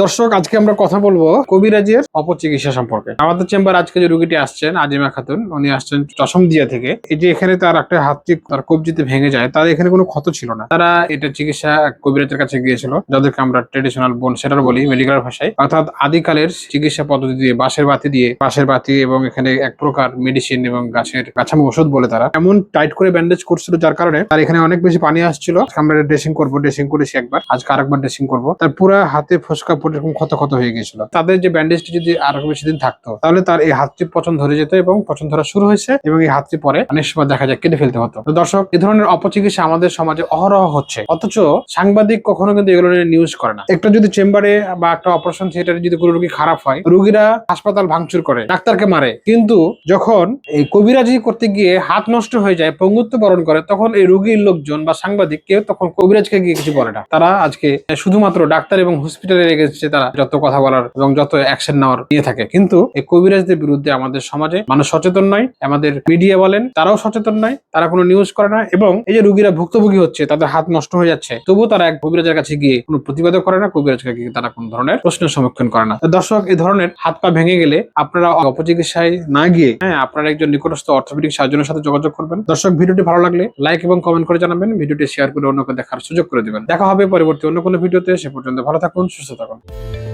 দর্শক, আজকে আমরা কথা বলব কবিরাজের অপচিকিৎসা সম্পর্কে। আমাদের চেম্বার আজকে যে রুগীটি আসছেন, আজিমা খাতুন, উনি আসছেন চশম দিয়া থেকে। এই যে এখানে তার একটা হাতটি তার কবজিতে ভেঙে যায়, তার এখানে কোনো ক্ষত ছিল না। তারা এটা চিকিৎসা কবিরাজের কাছে গিয়েছিল, যাদেরকে আমরা ট্রেডিশনাল বোন সেটার বলি মেডিকেল ভাষায়। অর্থাৎ আদিকালের চিকিৎসা পদ্ধতি দিয়ে, বাঁশের বাতি দিয়ে, বাঁশের বাতি এবং এখানে এক প্রকার মেডিসিন এবং গাছের গাছামো ওষুধ বলে তারা। এমন টাইট করে ব্যান্ডেজ করছিল, যার কারণে তার এখানে অনেক বেশি পানি আসছিল। আমরা ড্রেসিং করব ড্রেসিং করেছি একবার, আজকে আরেকবার ড্রেসিং করব। তার পুরো হাতে ফসকা পড়ে এরকম ক্ষত ক্ষত হয়ে গেছিল তাদের যে ব্যান্ডেজটি যদি আরও বেশি দিন থাকতো, তাহলে তার এই হাতটি পচন ধরে যেত এবং পচন ধরা শুরু হয়েছে এবং এই হাতটি পরে অনেক সময় দেখা যায় কেটে ফেলতে হতো। দর্শক এই ধরনের অপচিকিৎসা আমাদের সমাজে অহরহ হচ্ছে। অথচ সাংবাদিক কখনো কিন্তু এগুলো নিয়ে নিউজ করে না। একটা যদি চেম্বারে বা একটা অপারেশন থিয়েটারে যদি কোনো রোগী খারাপ হয়, রোগীরা হাসপাতাল ভাঙচুর করে, ডাক্তারকে মারে। কিন্তু যখন এই কবিরাজি করতে গিয়ে হাত নষ্ট হয়ে যায়, পঙ্গুত্ব বরণ করে, তখন এই রোগীর লোকজন বা সাংবাদিক কেউ তখন কবিরাজকে গিয়ে কিছু বলে না। তারা আজকে শুধুমাত্র ডাক্তার এবং হসপিটালে রেগেছে তারা যত কথা বলার এবং যত অ্যাকশন নেওয়ার নিয়ে থাকে। কিন্তু এই কবিরাজদের বিরুদ্ধে আমাদের সমাজে মানুষ সচেতন নয়, আমাদের মিডিয়া বলেন, তারাও সচেতন নয়, তারা কোনো নিউজ করে না এবং এই যে রোগীরা ভুক্তভোগী হচ্ছে, তাদের হাত নষ্ট হয়ে যাচ্ছে, তবুও তারা এক কবিরাজের কাছে গিয়ে কোনো প্রতিবাদও করে না, কবিরাজকে গিয়ে তারা কোনো ধরনের প্রশ্নের সম্মুখীন করে না। দর্শক এই ধরনের হাত পা ভেঙে গেলে আপনারা অপচিকিৎসায় না গিয়ে হ্যাঁ আপনারা একজন নিকটস্থ অর্থোপেডিক সার্জনের সাথে যোগাযোগ করবেন। দর্শক, ভিডিওটি ভালো লাগলে লাইক এবং কমেন্ট করে জানাবেন, ভিডিওটি শেয়ার করে অন্যকে দেখার সুযোগ করে দিবেন। দেখা হবে পরবর্তী অন্য কোনো ভিডিওতে, সে পর্যন্ত ভালো থাকুন, সুস্থ থাকুন। now.